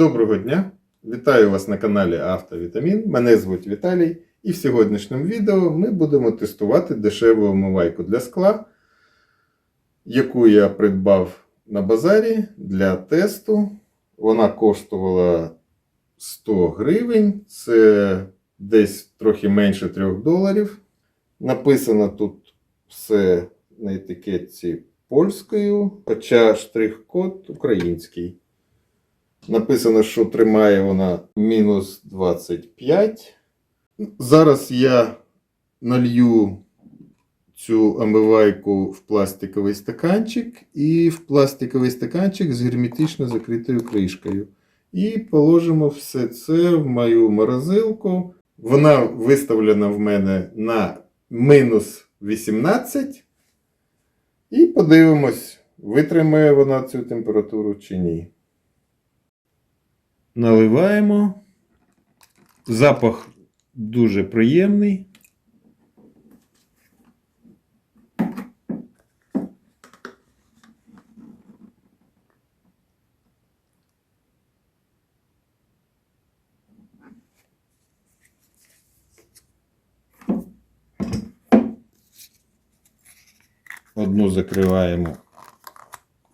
Доброго дня! Вітаю вас на каналі Автовітамін. Мене звуть Віталій, і в сьогоднішньому відео ми будемо тестувати дешеву омивайку для скла, яку я придбав на базарі для тесту. Вона коштувала 100 гривень, це десь трохи менше 3 доларів. Написано тут все на етикетці польською, хоча штрих-код український. Написано, що тримає вона мінус 25. Зараз я налью цю омивайку в пластиковий стаканчик і в пластиковий стаканчик з герметично закритою кришкою. І положимо все це в мою морозилку. Вона виставлена в мене на мінус 18. І подивимось, витримає вона цю температуру чи ні. Наливаємо. Запах дуже приємний. Одну закриваємо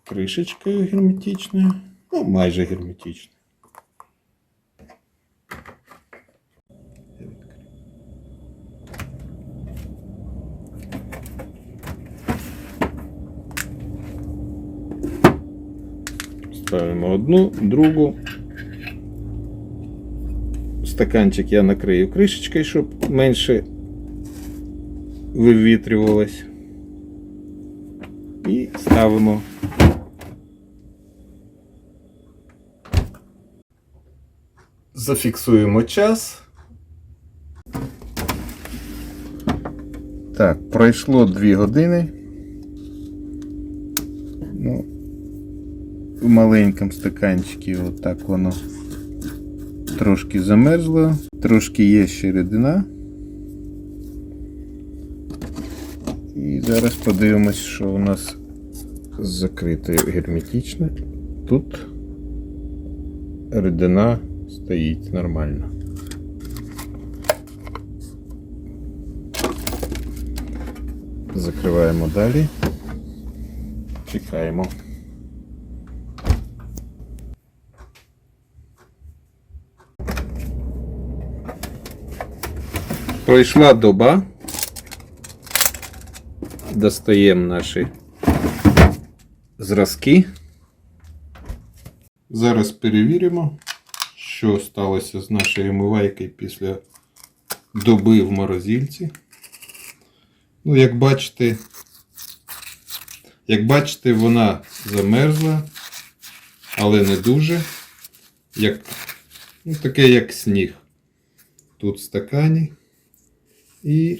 кришечкою герметичною, ну майже герметичною. Ставимо одну, другу. Стаканчик я накрию кришечкою, щоб менше вивітрювалось. І ставимо. Зафіксуємо час. Так, пройшло 2 години. Маленькому стаканчику отак воно трошки замерзло, трошки є ще рідина. І зараз подивимось, що у нас закрите герметично. Тут рідина стоїть нормально. Закриваємо далі. Чекаємо. Пройшла доба. Достаємо наші зразки. Зараз перевіримо, що сталося з нашою омивайкою після доби в морозильці. Ну, як бачите, як бачите, вона замерзла, але не дуже. Як, ну, таке, як сніг. Тут в стакані. І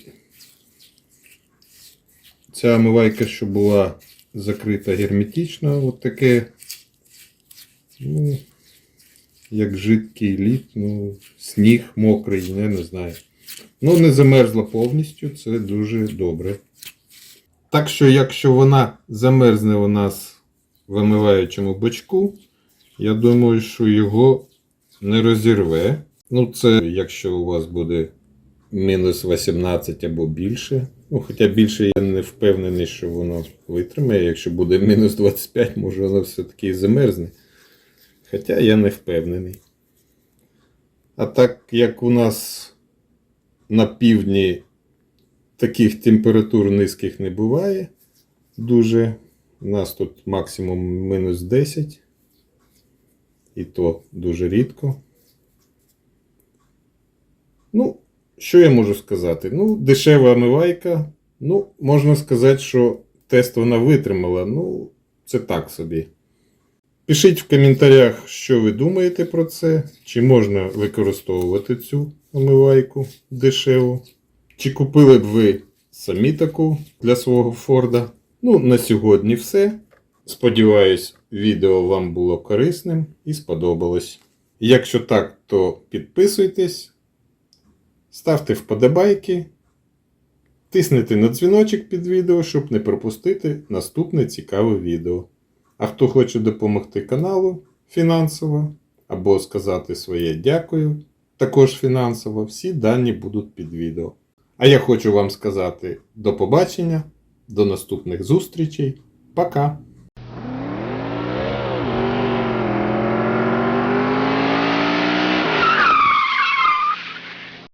ця омивайка, що була закрита герметично, от таке, ну, як жидкий лід, ну, сніг мокрий, я не знаю. Ну, не замерзла повністю, це дуже добре. Так що, якщо вона замерзне у нас в омиваючому бачку, я думаю, що його не розірве. Ну, це якщо у вас буде мінус 18 або більше. Ну, хоча більше я не впевнений, що воно витримає. Якщо буде мінус 25, може воно все-таки і замерзне. Хоча я не впевнений. А так як у нас на півдні таких температур низьких не буває дуже. У нас тут максимум мінус 10. І то дуже рідко. Ну, що я можу сказати? Ну, дешева омивайка. Ну, можна сказати, що тест вона витримала. Ну, це так собі. Пишіть в коментарях, що ви думаєте про це. Чи можна використовувати цю омивайку дешеву. Чи купили б ви самі таку для свого Форда? Ну, на сьогодні все. Сподіваюсь, відео вам було корисним і сподобалось. Якщо так, то підписуйтесь, ставте вподобайки, тиснете на дзвіночок під відео, щоб не пропустити наступне цікаве відео. А хто хоче допомогти каналу фінансово, або сказати своє дякую, також фінансово, всі дані будуть під відео. А я хочу вам сказати до побачення, до наступних зустрічей. Пока!